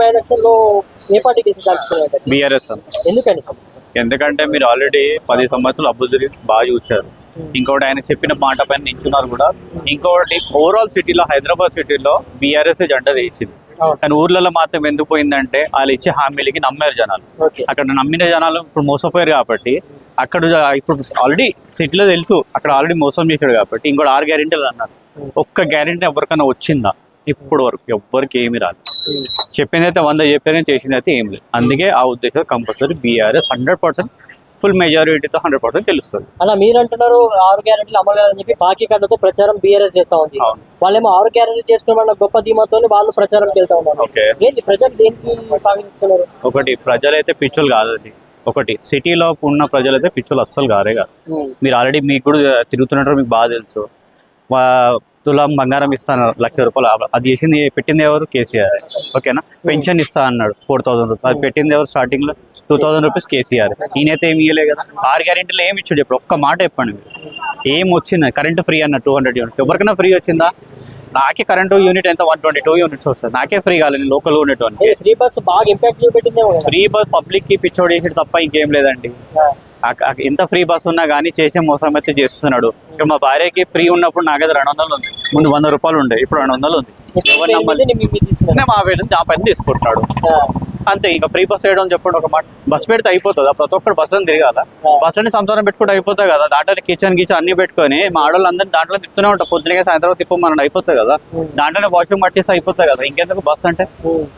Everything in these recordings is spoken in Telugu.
బై ఏ పార్టీకి బీఆర్ఎస్ ఎందుకని? ఎందుకంటే మీరు ఆల్రెడీ పది సంవత్సరాలు తిరిగి బాగా చూశారు. ఇంకోటి ఆయన చెప్పిన మాట పైన నించున్నారు కూడా. ఇంకొకటి ఓవరాల్ సిటీలో హైదరాబాద్ సిటీలో బీఆర్ఎస్ జెండా వేసింది. కానీ ఊర్లలో మాత్రం ఎందుకు పోయిందంటే వాళ్ళు ఇచ్చే హామీలకి నమ్మారు జనాలు. అక్కడ నమ్మిన జనాలు ఇప్పుడు మోసపోయారు కాబట్టి అక్కడ ఇప్పుడు ఆల్రెడీ సిటీలో తెలుసు అక్కడ ఆల్రెడీ మోసం చేశాడు కాబట్టి ఇంకోటి ఆరు గ్యారెంటీలు అన్నారు. ఒక్క గ్యారెంటీ ఎవరికైనా వచ్చిందా? ఇప్పుడు వరకు ఎవ్వరికి ఏమి రాదు చెప్పింది అయితే వంద చెప్పారని చేసింది అయితే ఏం లేదు. అందుకే ఆ ఉద్దేశం compulsory BRS hundred percent full మెజారిటీతో హండ్రెడ్ పర్సెంట్ తెలుస్తుంది అలా మీరు అంటున్నారు ఆరు గ్యారెంటీలు అమలు కాదని చెప్పి బాకీ కళ్ళతో ప్రచారం బీఆర్ఎస్ చేస్తా ఉంది. వాళ్ళేమో ఆరు గ్యారెంటీలు చేసుకున్న గొప్ప ధీమాతో వాళ్ళు ప్రచారంకి వెళ్తా ఉన్నారు. ఏంటి ప్రజలు దేనికి సాగిస్తున్నారు ఒకటి ప్రజలైతే పిచ్చోలు కాదండి. ఒకటి సిటీలో ఉన్న ప్రజలైతే పిచ్చోలు అస్సలు కారే కాదు మీరు ఆల్రెడీ మీకు కూడా తిరుగుతున్నట్టు మీకు బాగా తెలుసు. తులాం బంగారం ఇస్తాను లక్ష రూపాయలు అది చేసింది పెట్టింది ఎవరు? కేసీఆర్. ఓకేనా? పెన్షన్ ఇస్తా అన్నాడు ఫోర్ థౌసండ్ రూపీస్ అది పెట్టింది ఎవరు? స్టార్టింగ్లో టూ థౌసండ్ రూపీస్ కేసీఆర్. ఈయనైతే ఏమి ఇయ్యలే కదా. ఆరు గ్యారెంటీలో ఏమి ఇచ్చాడు ఇప్పుడు ఒక్క మాట చెప్పండి ఏం వచ్చింది? కరెంట్ ఫ్రీ అన్న టూ హండ్రెడ్ యూనిట్స్ ఎవరికైనా ఫ్రీ వచ్చిందా? నాకే కరెంటు యూనిట్ ఎంత? వన్ ట్వంటీ టూ యూనిట్స్ వస్తుంది నాకే ఫ్రీ కాలేదు లోకల్ ఉండేటువంటి ఫ్రీ బస్ బాగా ఇంపాక్ట్ ఫ్రీ బస్ పబ్లిక్కి పిచ్చోడు చేసేది తప్ప ఇంకేం లేదండి. ఎంత ఫ్రీ బస్ ఉన్నా కానీ చేసే మోసం అయితే చేస్తున్నాడు. ఇప్పుడు మా భార్యకి ఫ్రీ ఉన్నప్పుడు నాకైతే రెండు వందలు ఉంది. ముందు వంద రూపాయలు ఉండే ఇప్పుడు రెండు వందలు ఉంది ఎవరు నమ్మాలి. మీ వేలు ఆ పని తీసుకుంటున్నాడు. అంతే ఇంకా ఫ్రీ బస్ వేయడం చెప్పండి ఒక మాట. బస్ పెడితే అయిపోతుందా ప్రతి ఒక్కరు బస్సులను తిరగాల. బస్సుని సంతానం పెట్టుకుంటే అయిపోతుంది కదా దాంట్లో కిచెన్ గిచెన్ అన్ని పెట్టుకొని మా ఆడవాళ్ళు అందరినీ దాంట్లో తిప్పుతూనే ఉంటాం. పొద్దునగా సాయంత్రం తిప్పమని అయిపోతుంది కదా. దాంట్లోనే వాషింగ్ పట్టేసి అయిపోతుంది కదా. ఇంకెందుకు బస్ అంటే?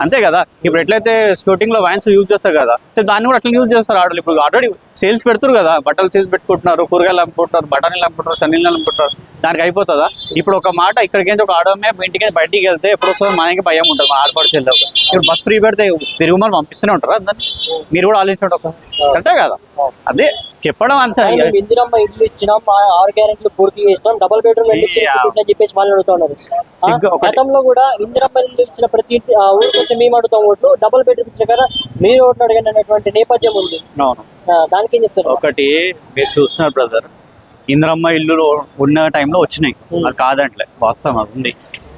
అంతే కదా. ఇప్పుడు ఎట్లయితే షూటింగ్లో వ్యాన్స్ యూజ్ చేస్తారు కదా సో దాన్ని కూడా అట్లా యూజ్ చేస్తారు ఆడలు ఇప్పుడు ఆల్రెడీ సేల్స్ పెడుతున్నారు కదా బట్టలు సేల్స్ పెట్టుకుంటున్నారు కూరగాయలు అమ్ముకుంటారు బఠానీలు అమ్ముకుంటారు చన్నీళ్ళు అమ్ముకుంటారు దానికి అయిపోతుందా? ఇప్పుడు ఒక మాట ఇక్కడికి ఒక ఆడమే ఇంటికి బయటికి వెళ్తే ఎప్పుడు వస్తుంది మనకి భయం ఉంటుంది మా ఆడపడిచి ఇప్పుడు బస్ ఫ్రీ పెడితే తిరుగుమని పంపిస్తూనే ఉంటారా. అందరినీ మీరు కూడా ఆలోచించండి ఒక కరెక్టే కదా? అదే చెప్పడం అంతే ఇందిరమ్మ ఇల్లు ఇచ్చినాం ఆరు గ్యారెంటీలు పూర్తి చేసినాం డబుల్ బెడ్రూమ్ ఇల్లు. అని చెప్పేసి వాళ్ళు. గతంలో కూడా ఇందిరమ్మ ఇల్లు ఇచ్చిన ప్రతి ఊరికి వచ్చి మేము అడుగుతాం ఓట్లు డబుల్ బెడ్రూమ్ ఇచ్చిన కదా మీరు ఓట్లు అడగండి అనేటువంటి నేపథ్యం ఉంది. దానికి ఏం చెప్తారు? ఒకటి మీరు చూస్తున్నారు బ్రదర్ ఇంద్రమ్మ ఇల్లు ఉన్న టైంలో వచ్చినాయి. అది కాదంట్లే వాస్తవం అది ఉంది.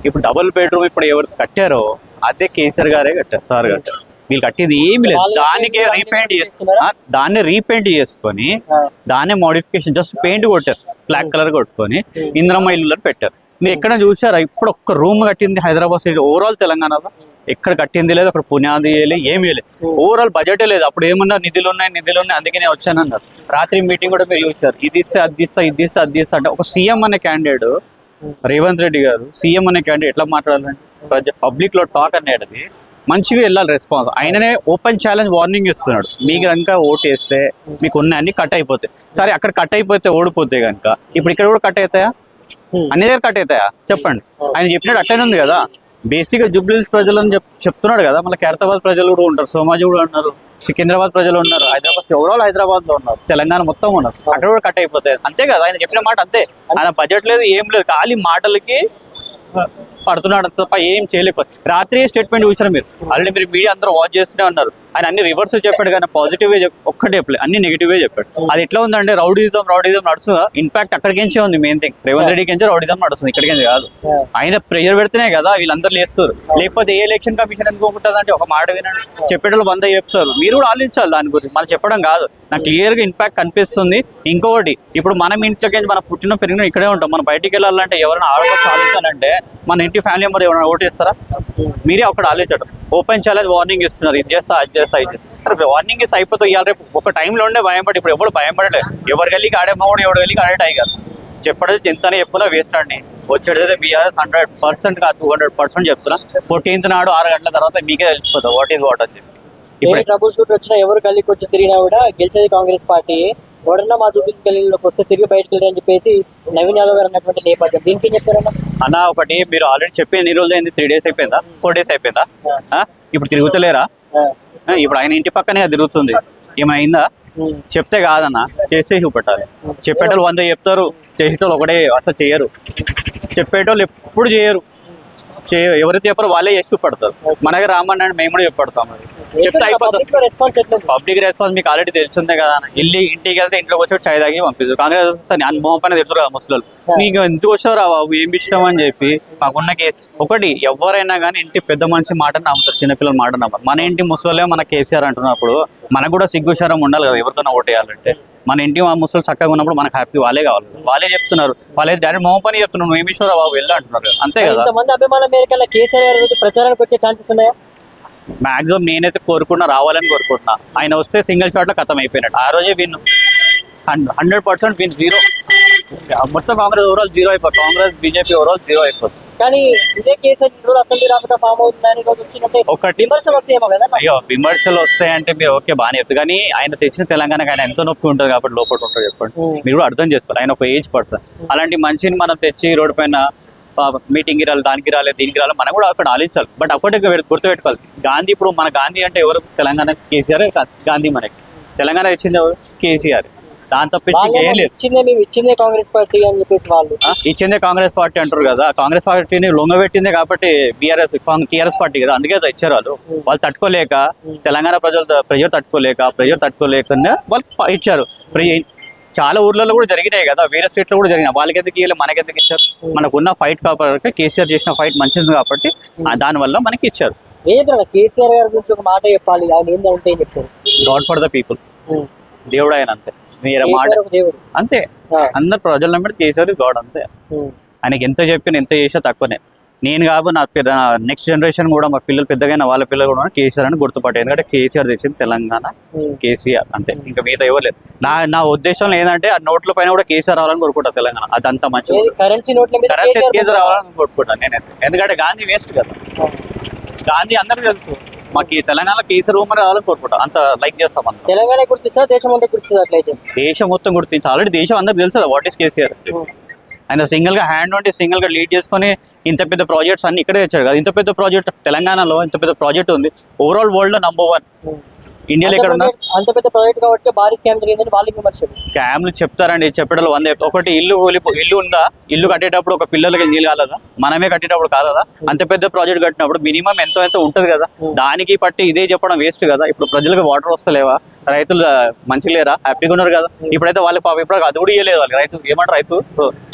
ఇప్పుడు డబుల్ బెడ్రూమ్ ఇప్పుడు ఎవరు కట్టారో అదే కేసీఆర్ గారే కట్టారు సార్ కట్టారు. వీళ్ళు కట్టేది ఏమి లేదు. దానికే రీపెయింట్ చేస్తున్నారా? దాన్ని రీపెయింట్ చేసుకొని దాన్నే మోడిఫికేషన్ జస్ట్ పెయింట్ కొట్టారు. బ్లాక్ కలర్ కొట్టుకొని ఇంద్రమ్మ ఇల్లు పెట్టారు. మీరు ఎక్కడ చూసారా? ఇప్పుడు ఒక్క రూమ్ కట్టింది హైదరాబాద్ సిటీ ఓవరాల్ తెలంగాణలో ఎక్కడ కట్టింది లేదు అక్కడ పునాది లేదు ఏమీ లేదు. ఓవరాల్ బడ్జెటే లేదు. అప్పుడు ఏమన్నారు? నిధులు ఉన్నాయి నిధులు ఉన్నాయి అందుకే నేను వచ్చానన్నారు రాత్రి మీటింగ్ కూడా మీరు చూసారు ఇది ఇస్తే అది ఇస్తా ఇది ఇస్తే అది ఇస్తా అంటే ఒక సీఎం అనే క్యాండిడేట్ రేవంత్ రెడ్డి గారు సీఎం అనే క్యాండిడేట్ ఎట్లా మాట్లాడాలంటే ప్రజ పబ్లిక్లో టాక్ అనేది మంచిగా వెళ్ళాలి రెస్పాన్స్ ఆయననే ఓపెన్ ఛాలెంజ్ వార్నింగ్ ఇస్తున్నాడు. మీకు కనుక ఓటు వేస్తే మీకు ఉన్న అన్ని కట్ అయిపోతాయి. సరే అక్కడ కట్ అయిపోతే ఓడిపోతే కనుక ఇప్పుడు ఇక్కడ కూడా కట్ అవుతాయా. అన్ని దగ్గర కట్ అవుతాయా? చెప్పండి. ఆయన చెప్పినట్టు అట్లనే ఉంది కదా. బేసిక్గా జూబ్లీస్ ప్రజలు అని చెప్ చెప్తున్నాడు కదా. మళ్ళీ ఖైరతాబాద్ ప్రజలు కూడా ఉంటారు. సోమాజీ కూడా ఉన్నారు. సికింద్రాబాద్ ప్రజలు ఉన్నారు. హైదరాబాద్ ఓవరాల్ హైదరాబాద్లో ఉన్నారు. తెలంగాణ మొత్తం ఉన్నారు. అక్కడ కూడా కట్ అయిపోతాయి. అంతే కదా. ఆయన చెప్పిన మాట అంతే. ఆయన బడ్జెట్ లేదు ఏం లేదు. ఖాళీ మాటలకి పడుతున్నాడు తప్ప ఏం చేయలేకపోతే రాత్రి స్టేట్మెంట్ చూసారు మీరు? ఆల్రెడీ మీరు మీడియా అందరూ వాచ్ చేస్తూనే ఉన్నారు. ఆయన అన్ని రివర్స్ చెప్పాడు కానీ పాజిటివ్ ఒక్కటే చెప్పలేదు అన్ని నెగిటివ్ చెప్పాడు. అది ఎట్లా ఉందంటే రౌడీజం రౌడీజం నడుస్తుందా? ఇన్ఫాక్ట్ అక్కడికించే ఉంది మెయిన్ థింగ్ రేవంత్ రెడ్డి నుంచి రౌడీజం నడుస్తుంది ఇక్కడికి కాదు. ఆయన ప్రెషర్ పెడితేనే కదా వీళ్ళందరూ లేస్తారు. లేకపోతే ఏ ఎలక్షన్ కమిషన్ ఎందుకు ఉంటుంది అంటే ఒక మాట వినండి. చెప్పేటోళ్ళు వంద చెప్తారు. మీరు కూడా ఆలోచించాలి దాని గురించి. మనం చెప్పడం కాదు. నాకు క్లియర్గా ఇంపాక్ట్ కనిపిస్తుంది. ఇంకొకటి ఇప్పుడు మనం ఇంట్లోకి మన పుట్టిన పెరిగిన ఇక్కడే ఉంటాం. మనం బయటికి వెళ్ళాలంటే ఎవరైనా ఆడవచ్చు ఆలోచించాలంటే మన ఇంటి ఫ్యామిలీ మెంబర్ ఎవరైనా ఓటేస్తారా మీరే అక్కడ ఆలోచించడం. ఓపెన్ ఛాలెంజ్ వార్నింగ్ ఇస్తున్నారు. ఇది చేస్తా అది చేస్తా ఇది చేస్తా. వార్నింగ్ ఇస్తే అయిపోతుంది ఇవాళ రేపు ఒక టైంలో ఉండే భయం పడి ఇప్పుడు ఎవరు భయం పడలేదు ఎవరు వెళ్ళి ఆడే మగడు ఎవరు వెళ్ళి ఆడే టైగర్ చెప్పడం ఎంతనే చెప్పున్నా వేస్ట్ అండి. వచ్చేటైతే బీఆర్ఎస్ హండ్రెడ్ పర్సెంట్ కాదు టూ హండ్రెడ్ పర్సెంట్ చెప్తున్నా. ఫోర్టీన్త్ నాడు ఆరు గంటల తర్వాత మీకే తెలిసిపోతుంది వాట్ ఈస్ వాట్ అని చెప్పి. ఇప్పుడు. ట్రబుల్ షూట్ వచ్చినా ఎవరు గల్లీకి వచ్చి తిరిగినా కూడా గెలిచేది కాంగ్రెస్ పార్టీ. ఎవరన్నా మా దూపికి గల్లీలోకి వస్తే తిరిగి బయటకు వెళ్ళని చెప్పేసి నవీన్ యాదవ్ గారు అన్నటువంటి నేపథ్యం. దీనికి ఏం చెప్తారన్నా అన్న ఒకటి మీరు ఆల్రెడీ చెప్పి ఎన్ని రోజులు అయింది? త్రీ డేస్ అయిపోయిందా? ఫోర్ డేస్ అయిపోయిందా? ఆ? ఇప్పుడు తిరుగుతలేరా? ఆ, ఇప్పుడు ఆయన ఇంటి పక్కనే తిరుగుతుంది. ఏమైందా చెప్తే కాదన్న చేస్తే చూపెట్టాలి. చెప్పేటోళ్ళు వంద చెప్తారు చేసేటోళ్ళు ఒకటే అసలు చేయరు. చెప్పేటోళ్ళు ఎప్పుడు చేయరు. చే ఎవరైతే చెప్పారో వాళ్ళే చేసి చూపెడతారు. మన దగ్గర రామన్న అంటే మేము కూడా చెప్పడతాం అది. చెప్తే అయిపోతుంది పబ్లిక్ రెస్పాన్స్ మీకు ఆల్రెడీ తెలిసిందే కదా. ఇల్లు ఇంటికి వెళ్తే ఇంట్లోకి వచ్చి చాయ్ తాగి పంపిస్తారు. కాంగ్రెస్ వస్తే అని మొహం పైన తిడుతురు కదా ముసలు నీకు ఎందుకు వచ్చారా బాబు? ఏం ఇష్టం అని చెప్పి మాకున్న ఒకటి ఎవరైనా కానీ ఇంటి పెద్ద మనిషి మాట నమ్ముతారు. చిన్నపిల్లల మాట నమ్మరు మన ఇంటి ముసలే మన కేసీఆర్ అంటున్నప్పుడు మనకు కూడా సిగ్గుశారం ఉండాలి కదా ఎవరికైనా ఓటేయాలంటే. మన ఇంటి మా ముసలు చక్కగా ఉన్నప్పుడు మనకు హ్యాపీ వాళ్ళే కావాలి. వాళ్ళే చెప్తున్నారు. వాళ్ళే డైరెక్ట్ మొహం పని చెప్తున్నారు. నువ్వు ఏమి ఇష్టరా బాబు? వెళ్ళి అంటున్నారు. అంతే కదా. మేరకల్లా కేసీఆర్ ప్రచారానికి వచ్చే ఛాన్సెస్ ఉన్నాయా? మాక్సిమం నేనైతే కోరుకున్నా రావాలని కోరుకుంటున్నా. ఆయన వస్తే సింగిల్ షాట్లో ఖతం అయిపోయినట్టు. ఆ రోజే win. Hundred percent win zero. మొత్తం కాంగ్రెస్ ఓవరాల్ జీరో అయిపోతుంది. కాంగ్రెస్ బీజేపీ ఓవరాల్ జీరో అయిపోతుంది. కానీ ఇదే కేసీఆర్ ఈ రోజు అసెంబ్లీ రాకుండా ఫామ్ అవుతుందని ఈ రోజు వచ్చినట్టే ఒకటి. విమర్శలు వస్తాయేమో కదా అయ్యో విమర్శలు వస్తాయంటే మీరు ఓకే బాగానే చెప్తారు. కానీ ఆయన తెచ్చిన తెలంగాణకి ఆయన ఎంతో నొప్పి ఉంటుంది కాబట్టి లోపల ఉంటుంది చెప్పండి. మీరు కూడా అర్థం చేసుకోవాలి. ఆయన ఒక ఏజ్ పర్సన్. అలాంటి మనిషిని మనం తెచ్చి రోడ్డు పైన మీటింగ్కి రాలి దానికి రాలేదు దీనికి రాలి మనం కూడా అక్కడ ఆలోచించాలి. బట్ ఒకటి గుర్తుపెట్టుకోవాలి. గాంధీ ఇప్పుడు మన గాంధీ అంటే ఎవరు? తెలంగాణ కేసీఆర్ గాంధీ మనకి. తెలంగాణ ఇచ్చింది ఎవరు? కేసీఆర్. దాని లేదు. ఇచ్చిందే కాంగ్రెస్ పార్టీ అని చెప్పేసి వాళ్ళు. ఆ, ఇచ్చిందే కాంగ్రెస్ పార్టీ అంటారు కదా. కాంగ్రెస్ పార్టీని లొంగబెట్టిందే కాబట్టి బీఆర్ఎస్ టీఆర్ఎస్ పార్టీ కదా. అందుకే ఇచ్చారు వాళ్ళు. వాళ్ళు తట్టుకోలేక తెలంగాణ ప్రజలు ప్రజలు తట్టుకోలేక ప్రజలు తట్టుకోలేకనే వాళ్ళు ఇచ్చారు. చాలా ఊర్లలో కూడా జరిగినాయి కదా వేరే స్టేట్లో కూడా జరిగినాయి. వాళ్ళకి ఎందుకు ఇవ్వాలి మనకి ఎందుకు ఇచ్చారు మనకున్న ఫైట్ కాబట్టి కేసీఆర్ చేసిన ఫైట్ మంచిది కాబట్టి ఆ, దానివల్ల మనకి ఇచ్చారు. కేసీఆర్ గారి గురించి ఒక మాట చెప్పాలి. ఆయన ఏంటంటే గాడ్ ఫర్ ద పీపుల్. దేవుడు ఆయన అంతే. మీరు మాట అంతే. ఆ. అందరు ప్రజలు నమ్మడి కేసీఆర్ గాడ్ అంతే. ఆయనకి ఎంత చెప్పిన ఎంత చేసినా తక్కువనే. నేను కాదు నా నెక్స్ట్ జనరేషన్ కూడా మా పిల్లలు పెద్దగైన వాళ్ళ పిల్లలు కూడా కేసీఆర్ అని గుర్తుపట్టారు ఎందుకంటే కేసీఆర్ తెచ్చింది తెలంగాణ ఉం. కేసీఆర్ అంతే. ఇంకా మిగతా ఇవ్వలేదు నా నా ఉద్దేశంలో ఏంటంటే ఆ నోట్ల పైన కూడా కేసీఆర్ రావాలని కోరుకుంటా తెలంగాణ. అది అంత మంచిది. ఏది కరెన్సీ కరెన్సీ కేసీఆర్ రావాలని కోరుకుంటాను నేనైతే ఎందుకంటే గాంధీ వేస్ట్ కదా. ఆ. గాంధీ అందరికీ తెలుసు. మాకు తెలంగాణ కేసీఆర్ ఉమ్మడి రావాలని కోరుకుంటాం. అంత లైక్ చేస్తాం అంత. తెలంగాణ గుర్తిస్తా దేశం అంతా గుర్తిస్తుంది అట్లయితే. దేశం మొత్తం గుర్తించి ఆల్రెడీ దేశం అందరికి తెలుసు వాట్ ఈస్ కేసీఆర్. ఆయన సింగిల్గా హ్యాండ్ ఉండి సింగిల్గా లీడ్ చేసుకొని ఇంత పెద్ద ప్రాజెక్ట్స్ అన్ని ఇక్కడే తెచ్చాడు కదా. ఇంత పెద్ద ప్రాజెక్ట్ తెలంగాణలో ఇంత పెద్ద ప్రాజెక్ట్ ఉంది. ఓవరాల్ వరల్డ్ నంబర్ వన్ ఇండియాలో ఎక్కడ ఉన్నా పెద్ద- అంత పెద్ద ప్రాజెక్ట్ కాబట్టి భారీ స్కామ్ జరిగిందని వాళ్ళకి విమర్శలు స్కామ్లు చెప్తారండి చెప్పడం వంద. ఒకటి ఇల్లు ఇల్లు ఉందా? ఇల్లు కట్టేటప్పుడు ఒక పిల్లలకి నీళ్ళు కాలదా? మనమే కట్టేటప్పుడు కాలదా? అంత పెద్ద ప్రాజెక్ట్ కట్టినప్పుడు మినిమం ఎంతో ఎంతో ఉంటది కదా. Hmm. దానికి పట్టి ఇదే చెప్పడం వేస్ట్ కదా. ఇప్పుడు ప్రజలకు వాటర్ వస్తలేవా? రైతులు మంచి లేరా? హ్యాపీగా ఉన్నారు కదా. ఇప్పుడైతే వాళ్ళకి పాపం ఇప్పుడు అది కూడా ఇయ్యలేదు వాళ్ళకి. రైతు ఏమంటారు రైతు?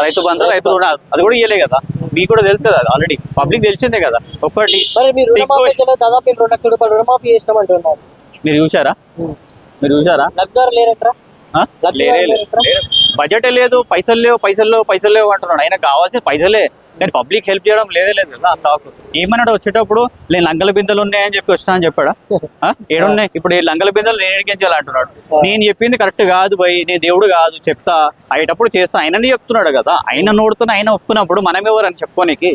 రైతు బంధు రైతు రుణ అది కూడా ఇయ్యలే కదా. మీకు కూడా తెలుసు కదా ఆల్రెడీ పబ్లిక్ తెలిసిందే కదా. దాదాపు మీరు చూసారా మీరు చూసారా? లేరు. బడ్జెటే లేదు పైసలు లేవు పైసలు లేవు పైసలు లేవు అంటున్నాడు. ఆయన కావాల్సిన పైసలే. కానీ పబ్లిక్ హెల్ప్ చేయడం లేదే లేదు కదా అంత ఆకు. ఏమన్నాడు వచ్చేటప్పుడు నేను లంగల బిందెలు ఉన్నాయని చెప్పి వస్తా అని చెప్పాడా? ఏడున్నాయి? ఇప్పుడు ఈ లంగల బిందెలు నేను ఎడికించాలి అంటున్నాడు నేను చెప్పింది కరెక్ట్ కాదు భయ్ నేను దేవుడు కాదు చెప్తా. అయ్యేటప్పుడు చేస్తా. ఆయనని చెప్తున్నాడు కదా ఆయన నోడుతున్న ఆయన ఒప్పుకున్నప్పుడు మనం ఎవరని చెప్పుకోనికి?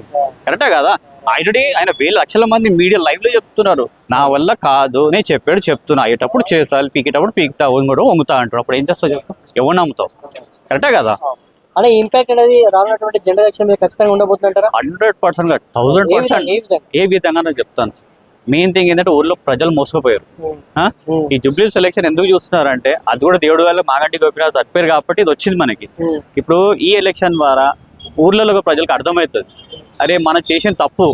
కరెక్టా కదా? ఆల్రెడీ ఆయన వేల లక్షల మంది మీడియా లైవ్లో చెప్తున్నారు. నా వల్ల కాదు నేను చెప్పాడు చెప్తున్నా. అయ్యేటప్పుడు చేస్తా పీకేటప్పుడు పీకుతా వంగుడు వంగుతా అంటారు అప్పుడు ఏం చేస్తావు చెప్పు? ఎవరు నమ్ముతావు? కరెక్టా కదా? అలా ఇంపాక్ట్ అనేది రానున్నటువంటి జెండా ఎలక్షన్ మీద ఖచ్చితంగా ఉండబోతుందంటారా హండ్రెడ్ పర్సెంట్ థౌసండ్ ఏ పర్సెంట్ విధంగా? ఏ విధంగా? నేను చెప్తాను. మెయిన్ థింగ్ ఏంటంటే ఊర్లో ప్రజలు మోసపోయారు. ఈ జుబ్లీ సెలెక్షన్ ఎందుకు చూస్తున్నారంటే అది కూడా దేవుడు వల్ల మాగంటి గోపినాథ్ తప్పారు కాబట్టి ఇది వచ్చింది మనకి. ఇప్పుడు ఈ ఎలక్షన్ ద్వారా ఊర్లలో ప్రజలకు అర్థమవుతుంది. అరే మనం చేసిన తప్పు.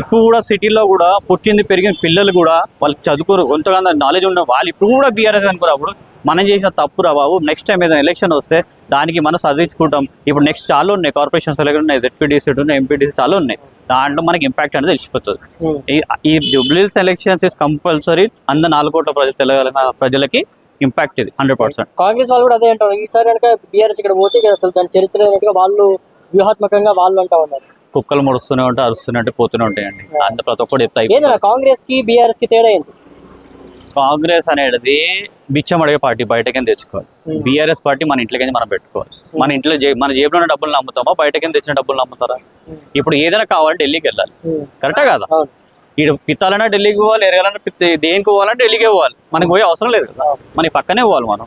ఇప్పుడు కూడా సిటీలో కూడా పుట్టింది పెరిగిన పిల్లలు కూడా వాళ్ళకి చదువుకోరు కొంతగా నాలెడ్జ్ ఉన్న వాళ్ళు ఇప్పుడు కూడా బీఆర్ఎస్ అనుకోరు అప్పుడు మనం చేసిన తప్పు రా బాబు. నెక్స్ట్ టైం ఏదైనా ఎలక్షన్ వస్తే దానికి మనం చదివించుకుంటాం ఇప్పుడు నెక్స్ట్ చాలా ఉన్నాయి. కార్పొరేషన్స్ ఉన్నాయి. జెడ్పీడీసీ ఉన్నాయి ఎంపీడీసీ చాలా ఉన్నాయి. దాంట్లో మనకి ఇంపాక్ట్ అనేది తెలిసిపోతుంది. ఈ- జుబ్లీస్ ఎలక్షన్స్ ఇస్ కంపల్సరీ అందరు నాలుగు కోట్ల ప్రజల తెలంగాణ ప్రజలకి ఇంపాక్ట్ ఇది హండ్రెడ్ పర్సెంట్ కాంగ్రెస్ వాళ్ళు కూడా అదే అంటారు. ఈసారి కనుక బీఆర్ఎస్ ఇక్కడ పోతే అసలు దాని చరిత్ర వాళ్ళు వ్యూహాత్మకంగా వాళ్ళు అంటా ఉన్నారు. కుక్కలు ముడుస్తూనే ఉంటాయి అరుస్తూనే ఉంటాయి పోతూనే ఉంటాయండి. అంత ప్రతి ఒక్కటి చెప్తా ఏందన్నా కాంగ్రెస్కి బీఆర్ఎస్కి తేడా ఏంటి? కాంగ్రెస్ అనేది బిచ్చం అడిగే పార్టీ బయటకి తెచ్చుకోవాలి. బీఆర్ఎస్ పార్టీ మన ఇంట్లోకి మనం పెట్టుకోవాలి. మన ఇంట్లో మన జేబులో ఉన్న డబ్బులు నమ్ముతామా? బయటకి తెచ్చిన డబ్బులు నమ్ముతారా. ఇప్పుడు ఏదైనా కావాలంటే ఢిల్లీకి వెళ్ళాలి. కరెక్టే కదా? ఇటు పిత్తాలన్నా ఢిల్లీకి పోవాలి ఎరగాలన్నా పిత్త దేనికి పోవాలంటే ఢిల్లీకే పోవాలి. మనకి పోయే అవసరం లేదు కదా. మనకి పక్కనే పోవాలి మనం.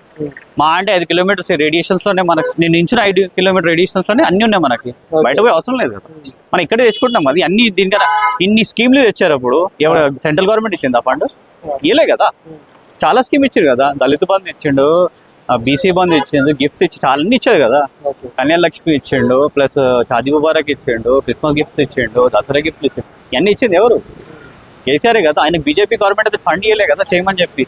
మా అంటే ఐదు కిలోమీటర్స్ రేడియేషన్స్లోనే మనకి నేను ఇచ్చిన ఐదు కిలోమీటర్ రేడియేషన్స్లోనే అన్ని ఉన్నాయి మనకి. బయట పోయే అవసరం లేదు కదా. మనం ఇక్కడే తెచ్చుకుంటున్నాం. అది అన్ని దీనికన్నా ఇన్ని స్కీమ్లు తెచ్చారు అప్పుడు. ఎవరు సెంట్రల్ గవర్నమెంట్ ఇచ్చింది ఆ ఫండ్? ఇయలే కదా. చాలా స్కీమ్ ఇచ్చారు కదా? దళిత బంధు ఇచ్చిండు బీసీ బంధు ఇచ్చిండు గిఫ్ట్స్ ఇచ్చి చాలా అన్ని ఇచ్చారు కదా? కళ్యాణ లక్ష్మి ఇచ్చిండు ప్లస్ షాదీ ముబారక్ ఇచ్చిండు క్రిస్మస్ గిఫ్ట్స్ ఇచ్చిండు దసరా గిఫ్ట్స్ ఇచ్చిండు ఇవన్నీ ఇచ్చింది ఎవరు? కేసీఆర్ కదా? ఆయన బీజేపీ గవర్నమెంట్ అయితే ఫండ్ ఇవ్వలే కదా చేయమని చెప్పి.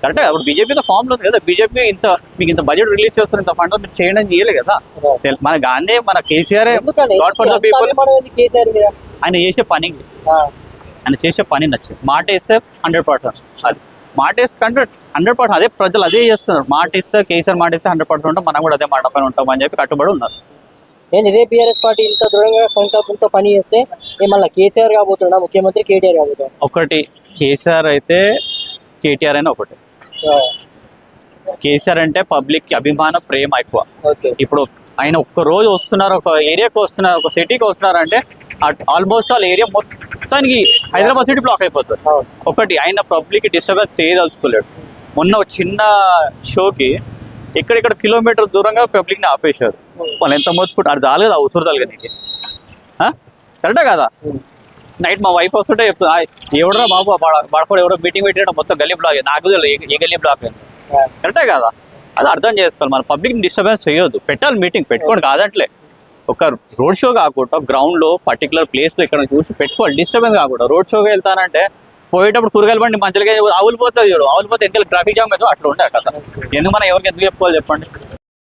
కరెక్ట్ అప్పుడు బీజేపీ ఫామ్లో ఉంది కదా? బీజేపీ ఇంత మీకు ఇంత బడ్జెట్ రిలీజ్ చేస్తారు ఇంత ఫండ్ మీరు చేయండి చేయలే కదా? మన గాంధీ మన KCR god for the people ఆయన చేసే పని. ఆయన చేసే పని నచ్చింది. మాట వేస్తే హండ్రెడ్ పర్సెంట్ అది మాట వేస్తే హండ్రెడ్ హండ్రెడ్ పర్సెంట్ అదే ప్రజలు అదే చేస్తున్నారు. మాట ఇస్తే కేసీఆర్ మాట ఇస్తే హండ్రెడ్ పర్సెంట్ ఉంటాం మనం కూడా అదే మాట పైన ఉంటాం అని చెప్పి కట్టుబడి ఉన్నారు. ఏంది ఇదే బీఆర్ఎస్ పార్టీ ఇంత దృఢంగా సంకల్పంతో పని చేస్తే ఏమన్నా కేసీఆర్ కాబోతున్నా ముఖ్యమంత్రి కేటీఆర్ కాబోతున్నా ఒకటి కేసీఆర్ అయితే కేటీఆర్ అయినా ఒకటి. కేసీఆర్ అంటే పబ్లిక్ అభిమానం ప్రేమ ఎక్కువ. ఇప్పుడు ఆయన ఒక్క రోజు వస్తున్నారు ఒక ఏరియాకి వస్తున్నారు ఒక సిటీకి వస్తున్నారు అంటే ఆల్మోస్ట్ ఆల్ ఏరియా మొత్తానికి హైదరాబాద్ సిటీ బ్లాక్ అయిపోతుంది. ఒకటి ఆయన పబ్లిక్ డిస్టర్బెన్స్ చేయదలుచుకోలేడు. మొన్న ఒక చిన్న షోకి ఎక్కడెక్కడ కిలోమీటర్ దూరంగా పబ్లిక్ని ఆపేశారు. వాళ్ళు ఎంత మోసుకుంటారు అది చాలు కదా ఉసురు తలగా నీకు? కరెక్టే కదా? నైట్ మా వైఫ్ వస్తుంటే చెప్తుంది "ఆ, ఎవడరా బాబు? పడపడు ఎవడో మీటింగ్ పెట్టాడు మొత్తం గల్లీ బ్లాక్ నాకు ఏ- గల్లీ బ్లాక్ ఆ, కరెక్టే కదా? అది అర్థం చేసుకోవాలి. మన పబ్లిక్ డిస్టర్బెన్స్ చేయొద్దు. పెట్టాలి మీటింగ్ పెట్టుకోండి కాదంట్లే. ఒక రోడ్ షో కాకుండా గ్రౌండ్లో పర్టికులర్ ప్లేస్లో ఇక్కడ చూసి పెట్టుకోవాలి. డిస్టర్బెన్స్ కాకుండా. రోడ్ షోకి వెళ్తానంటే పోయేటప్పుడు కూరగాయల బండి మంచిగా ఆవులు పోతుంది చూడు. ఆవులు పోతే ఎందుకు ట్రాఫిక్ జామ్ అవుతుందో అట్లా ఉండే కదా ఎందుకు మనం ఎవరికి ఎందుకు చెప్పుకోవాలి చెప్పండి?